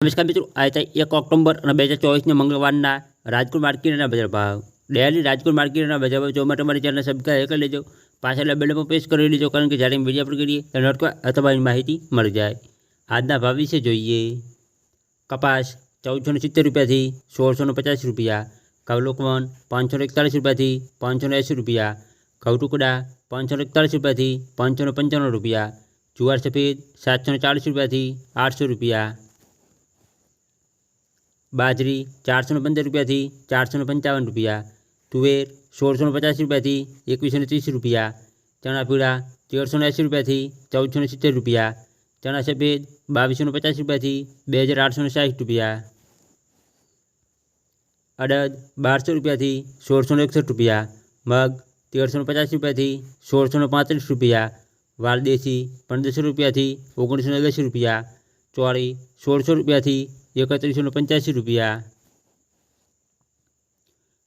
નમસ્કાર મિત્રો આ છે એક ઓક્ટોબર અને બે હજાર ચોવીસને મંગળવારના રાજકોટ માર્કેટના બજાર ભાવ ડેલી રાજકોટ માર્કેટના બજાર ભાવ જોવા માટે અમારી ચેનલ સબસ્ક્રાઈબ કરી લેજો પાછળ બેલ પર પ્રેસ કરી લેજો કારણ કે જ્યારે વિડીયો અપલોડ કરીએ ત્યારે નોટવા અથવા એની માહિતી મળી જાય આજના ભાવ વિશે જોઈએ કપાસ ચૌદસો ને સિત્તેર રૂપિયાથી સોળસો ને પચાસ રૂપિયા ઘઉં લોકવન પાંચસો ને એકતાળીસ રૂપિયાથી પાંચસો ને એંસી રૂપિયા ઘઉં ટુકડા પાંચસો ને એકતાળીસ રૂપિયાથી પાંચસો ને પંચાણું રૂપિયા જુવાર સફેદ સાતસો ને ચાળીસ રૂપિયાથી આઠસો રૂપિયા બાજરી ચારસો ને પંદર રૂપિયાથી ચારસો ને પંચાવન રૂપિયા તુવેર સોળસો ને પચાસ રૂપિયાથી એકવીસો ને ત્રીસ રૂપિયા ચણા પીળા તેરસો ને એંસી રૂપિયાથી ચૌદસો ને સિત્તેર રૂપિયા ચણા સફેદ બાવીસો ને પચાસ રૂપિયાથી બે હજાર આઠસો ને સાઠ રૂપિયા અડદ બારસો રૂપિયાથી સોળસો ને એકસઠ રૂપિયા મગ તેરસો ને પચાસ રૂપિયાથી સોળસો ને પાંત્રીસ રૂપિયા વાલદેશી પંદરસો રૂપિયાથી ઓગણીસો ને દસ રૂપિયા ચોળી સોળસો રૂપિયાથી એકત્રીસો ને પંચ્યાસી રૂપિયા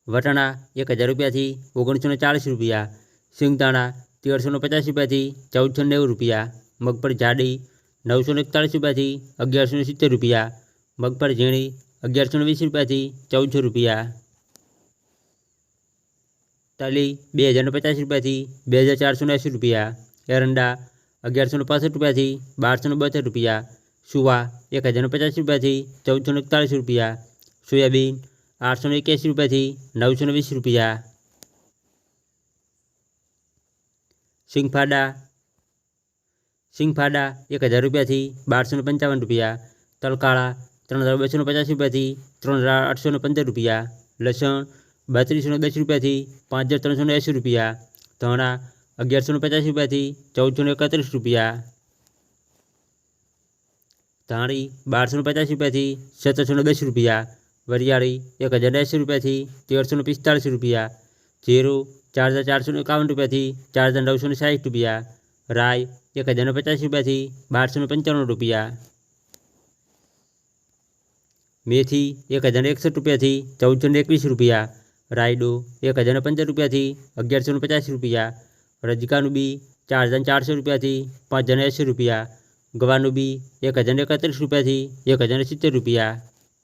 વટાણા એક હજાર રૂપિયાથી ઓગણીસો ને ચાળીસ રૂપિયા સિંગદાણા તેરસો ને પચાસ રૂપિયાથી ચૌદસો નેવું રૂપિયા મગફળી જાડી નવસો ને એકતાળીસ રૂપિયાથી અગિયારસો ને સિત્તેર રૂપિયા મગફળી ઝીણી અગિયારસો ને વીસ રૂપિયાથી ચૌદસો રૂપિયા તલી બે હજાર ને પચાસ રૂપિયાથી બે હજાર ચારસો ને એંસી રૂપિયા એરંડા અગિયારસો ને પાસઠ રૂપિયાથી બારસો ને બોતેર રૂપિયા સુવા એક હજારને પચાસ રૂપિયાથી ચૌદસો એકતાળીસ રૂપિયા, સોયાબીન આઠસો એક્યાસી રૂપિયાથી નવસો ને વીસ રૂપિયા. સિંગફાડા સિંગફાડા એક હજાર રૂપિયાથી બારસો પંચાવન રૂપિયા, તલકાળા ત્રણ હજાર બસો પચાસ રૂપિયાથી ત્રણ હજાર આઠસો પંદર રૂપિયા, લસણ બત્રીસો દસ રૂપિયાથી પાંચ હજાર ત્રણસો એંસી રૂપિયા, ધણા અગિયારસો પચાસ રૂપિયાથી ચૌદસો એકત્રીસ રૂપિયા. ધાણી બારસો ને પચાસ રૂપિયાથી સત્તરસો ને દસ રૂપિયા વરિયાળી એક હજાર એંસી રૂપિયાથી તેરસો ને પિસ્તાળીસ રૂપિયા જીરું ચાર હજાર ચારસો ને એકાવન રૂપિયાથી ચાર હજાર નવસો ને સાઠ રૂપિયા રાય એક હજાર ને પચાસ રૂપિયાથી બારસો ને પંચાણું રૂપિયા મેથી એક હજાર એકસઠ રૂપિયાથી ચૌદસો ને એકવીસ રૂપિયા રાયડો એક હજાર ને પંદર રૂપિયાથી અગિયારસો ને પચાસ રૂપિયા રજકાનું બી ચાર હજાર ચારસો રૂપિયાથી પાંચ હજાર એંસી રૂપિયા ગવાનું બી એક હજાર એકત્રીસ રૂપિયાથી એક હજાર સિત્તેર રૂપિયા.